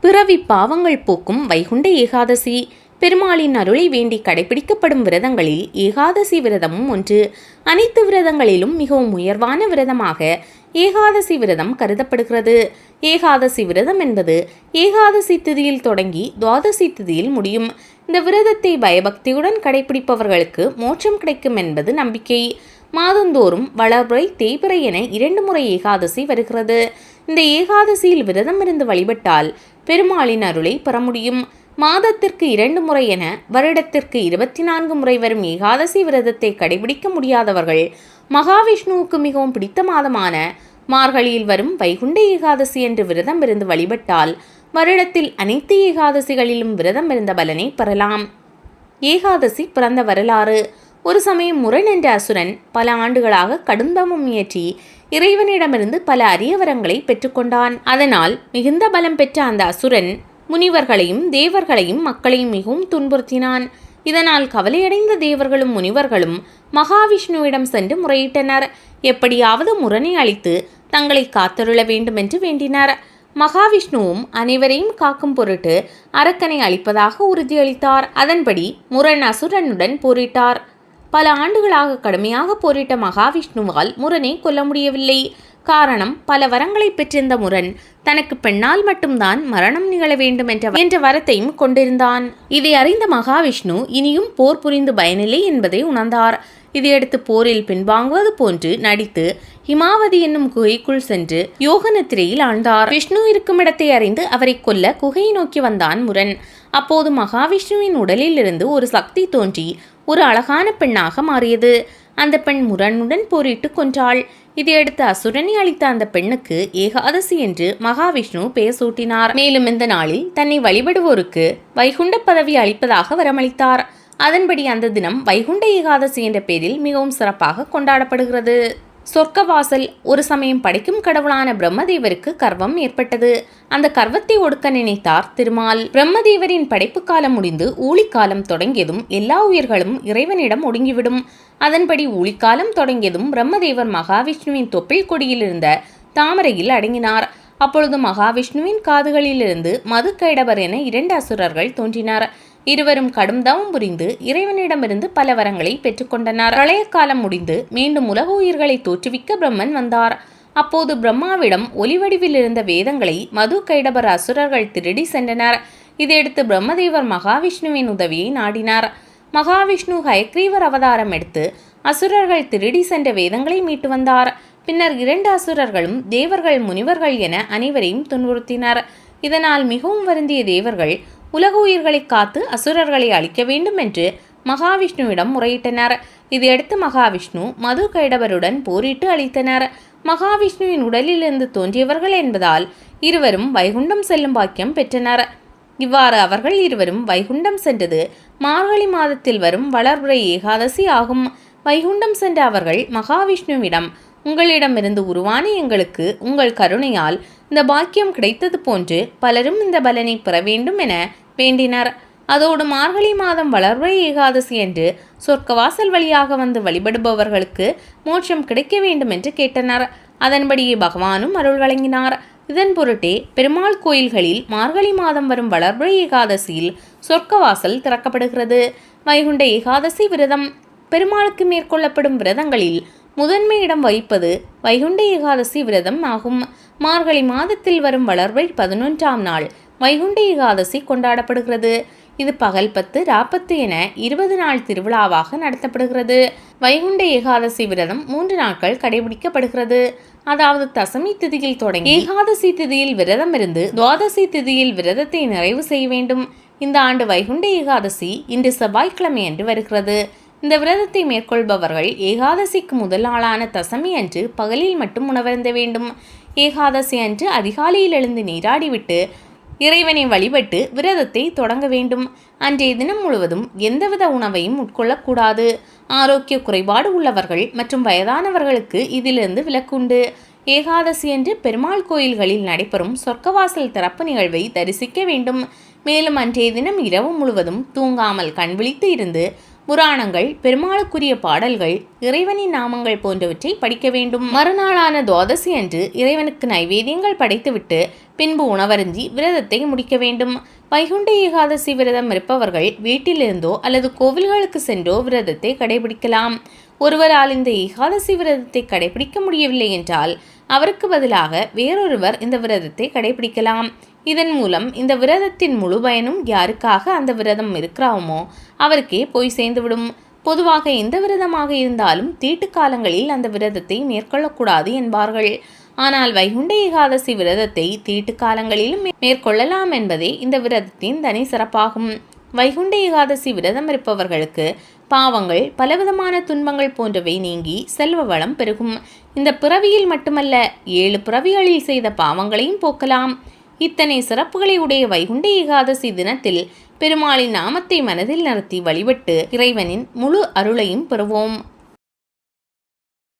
பிறவி பாவங்கள் போக்கும் வைகுண்ட ஏகாதசி. பெருமாளின் அருளை வேண்டி கடைபிடிக்கப்படும் விரதங்களில் ஏகாதசி விரதமும் ஒன்று. அனைத்து விரதங்களிலும் மிகவும் உயர்வான விரதமாக ஏகாதசி விரதம் கருதப்படுகிறது. ஏகாதசி விரதம் என்பது ஏகாதசி திதியில் தொடங்கி துவாதசி திதியில் முடியும். இந்த விரதத்தை பயபக்தியுடன் கடைபிடிப்பவர்களுக்கு மோட்சம் கிடைக்கும் என்பது நம்பிக்கை. மாதந்தோறும் வளர்புரை தேய்பிறை என இரண்டு முறை ஏகாதசி வருகிறது. இந்த ஏகாதசியில் விரதம் இருந்து வழிபட்டால் பெருமாளின் அருளை பெற முடியும். மாதத்திற்கு இரண்டு முறை என வருடத்திற்கு இருபத்தி நான்கு முறை வரும் ஏகாதசி விரதத்தை கடைபிடிக்க முடியாதவர்கள் மகாவிஷ்ணுவுக்கு மிகவும் பிடித்த மாதமான மார்கழியில் வரும் வைகுண்ட ஏகாதசி என்று விரதம் இருந்து வழிபட்டால் வருடத்தில் அனைத்து ஏகாதசிகளிலும் விரதம் இருந்த பலனை பெறலாம். ஏகாதசி பிறந்த வரலாறு. ஒரு சமயம் முரண் என்ற அசுரன் பல ஆண்டுகளாக கடுந்தமம் இயற்றி இறைவனிடமிருந்து பல அரிய வரங்களை பெற்றுக்கொண்டான். அதனால் மிகுந்த பலம் பெற்ற அந்த அசுரன் முனிவர்களையும் தேவர்களையும் மக்களையும் மிகவும் துன்புறுத்தினான். இதனால் கவலையடைந்த தேவர்களும் முனிவர்களும் மகாவிஷ்ணுவிடம் சென்று முறையிட்டனர். எப்படியாவது முரணை அளித்து தங்களை காத்தருள வேண்டும் என்று வேண்டினர். மகாவிஷ்ணுவும் அனைவரையும் காக்கும் பொருட்டு அரக்கனை அளிப்பதாக உறுதியளித்தார். அதன்படி முரண் அசுரனுடன் போரிட்டார். பல ஆண்டுகளாக கடுமையாக போரிட்ட மகாவிஷ்ணுவால் முரனை கொல்ல முடியவில்லை. காரணம் பல வரங்களை பெற்றிருந்த முரன் தனக்கு பெண்ணால் மட்டும்தான் மரணம் நிகழ வேண்டும் என்ற என்ற வரத்தையும் கொண்டிருந்தான். இதை அறிந்த மகாவிஷ்ணு இனியும் போர் புரிந்து பயனில்லை என்பதை உணர்ந்தார். இதையடுத்து போரில் பின்வாங்குவது போன்று நடித்து ஹிமாவதி என்னும் குகைக்குள் சென்று யோக நித்திரையில் ஆழ்ந்தார். விஷ்ணு இருக்கும் இடத்தை அறிந்து அவரை கொல்ல குகையை நோக்கி வந்தான் முரண். அப்போது மகாவிஷ்ணுவின் உடலில் இருந்து ஒரு சக்தி தோன்றி ஒரு அழகான பெண்ணாக மாறியது. அந்த பெண் முரணுடன் போரிட்டு கொன்றாள். இதையடுத்து அசுரனை அளித்த அந்த பெண்ணுக்கு ஏகாதசி என்று மகாவிஷ்ணு பெயர் சூட்டினார். மேலும் இந்த நாளில் தன்னை வழிபடுவோருக்கு வைகுண்ட பதவி அளிப்பதாக வரமளித்தார். அதன்படி அந்த தினம் வைகுண்ட ஏகாதசி என்ற பெயரில் மிகவும் சிறப்பாக கொண்டாடப்படுகிறது. சொர்க்கவாசல் ஒரு சமயம் படைக்கும் கடவுளான பிரம்மதேவருக்கு கர்வம் ஏற்பட்டது. அந்த கர்வத்தை ஒடுக்க நினைத்தார் திருமால். பிரம்மதேவரின் படைப்பு காலம் முடிந்து ஊழிக்காலம் தொடங்கியதும் எல்லா உயிர்களும் இறைவனிடம் ஒடுங்கிவிடும். அதன்படி ஊழிக்காலம் தொடங்கியதும் பிரம்மதேவர் மகாவிஷ்ணுவின் தொப்பில் கொடியில் இருந்த தாமரையில் அடங்கினார். அப்பொழுது மகாவிஷ்ணுவின் காதுகளிலிருந்து மது கைடவர் என இரண்டு அசுரர்கள் தோன்றினார். இருவரும் கடும் தவம் புரிந்து இறைவனிடமிருந்து பல வரங்களை பெற்றுக்கொண்டனர் பிரளய காலம் முடிந்து மீண்டும் உலக உயிர்களை தோற்றுவிக்க பிரம்மன் வந்தார். அப்போது பிரம்மாவிடம் ஒலிவடிவில் இருந்த வேதங்களை மது கைடபர் அசுரர்கள் திருடி சென்றனர். இதையடுத்து பிரம்மதேவர் மகாவிஷ்ணுவின் உதவியை நாடினார். மகாவிஷ்ணு ஹயக்ரீவர் அவதாரம் எடுத்து அசுரர்கள் திருடி சென்ற வேதங்களை மீட்டு வந்தார். பின்னர் இரண்டு அசுரர்களும் தேவர்கள் முனிவர்கள் என அனைவரையும் துன்புறுத்தினர். இதனால் மிகவும் வருந்திய தேவர்கள் உலக உயிர்களை காத்து அசுரர்களை அழிக்க வேண்டும் என்று மகாவிஷ்ணுவிடம் முறையிட்டனர். இதையடுத்து மகாவிஷ்ணு மது கைடவருடன் போரிட்டு அழித்தனர். மகாவிஷ்ணுவின் உடலிலிருந்து தோன்றியவர்கள் என்பதால் இருவரும் வைகுண்டம் செல்லும் பாக்கியம் பெற்றனர். இவ்வாறு அவர்கள் இருவரும் வைகுண்டம் சென்றது மார்கழி மாதத்தில் வரும் வளர்புரை ஏகாதசி ஆகும். வைகுண்டம் சென்ற அவர்கள் மகாவிஷ்ணுவிடம் உங்களிடமிருந்து உருவான எங்களுக்கு உங்கள் கருணையால் இந்த பாக்கியம் கிடைத்தது போன்று பலரும் இந்த பலனை பெற வேண்டும் என வேண்டினர். அதோடு மார்கழி மாதம் வளர்வை ஏகாதசி என்று சொர்க்கவாசல் வழியாக வந்து வழிபடுபவர்களுக்கு மோட்சம் கிடைக்க வேண்டும் என்று கேட்டனர். அதன்படியே பகவானும் அருள் வழங்கினார். இதன் பொருட்டே பெருமாள் கோயில்களில் மார்கழி மாதம் வரும் வளர்பிறை ஏகாதசியில் சொர்க்கவாசல் திறக்கப்படுகிறது. வைகுண்ட ஏகாதசி விரதம். பெருமாளுக்கு மேற்கொள்ளப்படும் விரதங்களில் முதன்மை இடம் வகிப்பது வைகுண்ட ஏகாதசி விரதம் ஆகும். மார்கழி மாதத்தில் வரும் வளர்வை பதினொன்றாம் நாள் வைகுண்ட ஏகாதசி கொண்டாடப்படுகிறது. இது பகல் பத்து ராப்பத்து என இருபது நாள் திருவிழாவாக நடத்தப்படுகிறது. வைகுண்ட ஏகாதசி விரதம் மூன்று நாட்கள் கடைபிடிக்கப்படுகிறது. அதாவது தசமி திதியில் தொடங்கி ஏகாதசி திதியில் விரதம் இருந்து துவாதசி திதியில் விரதத்தை நிறைவு செய்ய வேண்டும். இந்த ஆண்டு வைகுண்ட ஏகாதசி இன்று செவ்வாய்க்கிழமை என்று வருகிறது. இந்த விரதத்தை மேற்கொள்பவர்கள் ஏகாதசிக்கு முதல் நாளான தசமி அன்று பகலில் மட்டும் உணவருந்த வேண்டும். ஏகாதசி அன்று அதிகாலையில் எழுந்து நீராடிவிட்டு இறைவனை வழிபட்டு விரதத்தை தொடங்க வேண்டும். அன்றைய தினம் முழுவதும் எந்தவித உணவையும் உட்கொள்ளக்கூடாது. ஆரோக்கிய குறைபாடு உள்ளவர்கள் மற்றும் வயதானவர்களுக்கு இதிலிருந்து விலக்குண்டு ஏகாதசி அன்று பெருமாள் கோயில்களில் நடைபெறும் சொர்க்கவாசல் திறப்பு நிகழ்வை தரிசிக்க வேண்டும். மேலும் அன்றைய தினம் இரவு முழுவதும் தூங்காமல் கண்விழித்து இருந்து புராணங்கள் பெருமாளுக்குரிய பாடல்கள் இறைவனின் நாமங்கள் போன்றவற்றை படிக்க வேண்டும். மறுநாளான துவாதசி அன்று இறைவனுக்கு நைவேத்தியங்கள் படைத்துவிட்டு பின்பு உணவருந்தி விரதத்தை முடிக்க வேண்டும். வைகுண்ட ஏகாதசி விரதம் இருப்பவர்கள் வீட்டிலிருந்தோ அல்லது கோவில்களுக்கு சென்றோ விரதத்தை கடைபிடிக்கலாம். ஒருவரால் இந்த ஏகாதசி விரதத்தை கடைபிடிக்க முடியவில்லை என்றால் அவருக்கு பதிலாக வேறொருவர் இந்த விரதத்தை கடைபிடிக்கலாம். இதன் மூலம் இந்த விரதத்தின் முழு பயனும் யாருக்காக அந்த விரதம் இருக்கிறாமோ அவருக்கே போய் சேர்ந்துவிடும். பொதுவாக எந்த விரதமாக இருந்தாலும் தீட்டு காலங்களில் அந்த விரதத்தை மேற்கொள்ளக்கூடாது என்பார்கள். ஆனால் வைகுண்ட ஏகாதசி விரதத்தை தீட்டு காலங்களிலும் மேற்கொள்ளலாம் என்பதே இந்த விரதத்தின் தனி சிறப்பாகும். வைகுண்ட ஏகாதசி விரதம் இருப்பவர்களுக்கு பாவங்கள் பலவிதமான துன்பங்கள் போன்றவை நீங்கி செல்வ வளம் பெருகும். இந்த பிறவியில் மட்டுமல்ல ஏழு பிறவிகளில் செய்த பாவங்களையும் போக்கலாம். இத்தனை சிறப்புகளை உடைய வைகுண்ட ஏகாதசி தினத்தில் பெருமாளின் நாமத்தை மனதில் நடத்தி வழிபட்டு இறைவனின் முழு அருளையும் பெறுவோம்.